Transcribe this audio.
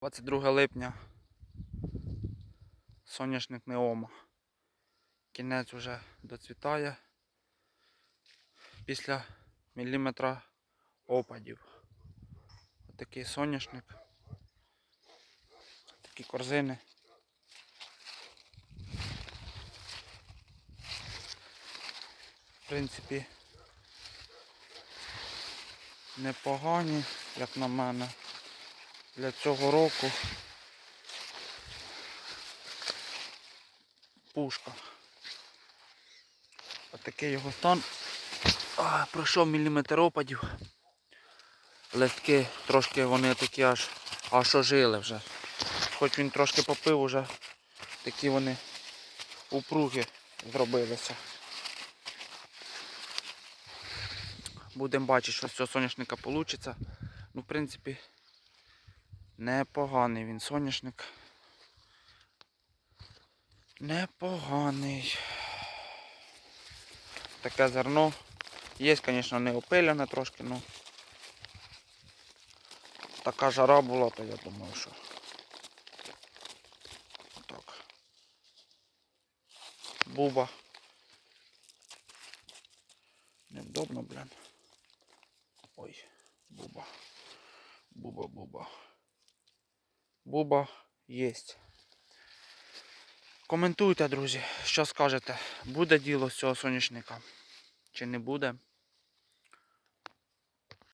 22 липня. Соняшник Неома. Кінець вже доцвітає після міліметра опадів. Отакий соняшник. Такі корзини. В принципі, непогані, як на мене, для цього року. Пушка. Отакий його стан. А, пройшов міліметр опадів. Листки трошки вони такі аж аж ожили вже. Хоч він трошки попив уже, такі вони упруги зробилися. Будемо бачити, що з цього соняшника вийде. Ну, в принципі, непоганий він соняшник. Непоганий. Таке зерно. Є, звісно, не опиляне трошки, ну. Така жара була, то я думаю, що. Так. Буба. Невдобно, блін. Ой, буба. буба. Буба, буба. Єсть. Коментуйте, друзі, що скажете, буде діло з цього соняшника чи не буде.